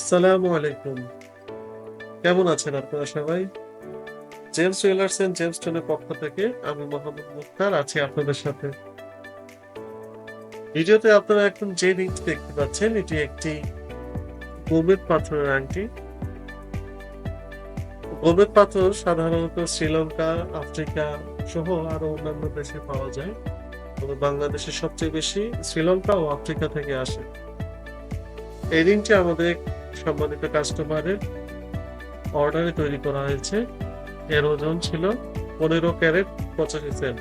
আসসালামু আলাইকুম। কেমন আছেন আপনারা সবাই? জেমস জুয়েলার্স এন্ড জেমস্টোনের পক্ষ থেকে আমি মোহাম্মদ আছি আপনাদের সাথে। ভিডিওতে আপনারা এখন যে রিংটি দেখতে পাচ্ছেন এটি একটি গোমেদ পাথরের আংটি। গোমেদ পাথর সাধারণত শ্রীলঙ্কা, আফ্রিকা সহ আরও অন্যান্য দেশে পাওয়া যায়। তবে বাংলাদেশে সবচেয়ে বেশি শ্রীলঙ্কা ও আফ্রিকা থেকে আসে। এই রিংটি আমাদের সম্মানিত কাস্টমারের অর্ডারে তৈরি করা হয়েছে। এর ওজন ছিল ১৫ ক্যারেট ৮৫ সেন্ট।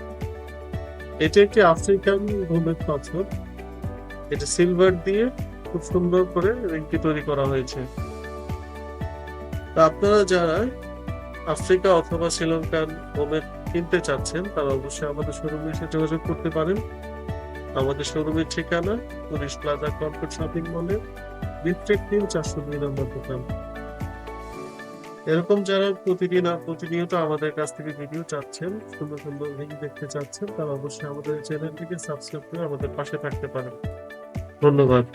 এটি একটি আফ্রিকান গোমেদ পাথর। এটি সিলভার দিয়ে খুব সুন্দর করে রিংটি তৈরি করা হয়েছে। আপনারা যারা আফ্রিকা অথবা শ্রীলঙ্কান গোমেদ কিনতে চাচ্ছেন, তারা অবশ্যই আমাদের শোরুমে এসে যোগাযোগ করতে পারেন। আমাদের শোরুমের ঠিকানা টুরিস্ট প্লাজা কর্পোরেট শপিং মলের ডিস্ট্রিক্ট তিন ৪০২ নম্বর প্রোগ্রাম এরকম যারা প্রতিদিন আর প্রতিনিয়ত আমাদের কাছ থেকে ভিডিও চাচ্ছেন, সুন্দর, সুন্দর লিঙ্ক দেখতে চাচ্ছেন তারা অবশ্যই আমাদের চ্যানেলটিকে সাবস্ক্রাইব করে আমাদের পাশে থাকতে পারেন। ধন্যবাদ।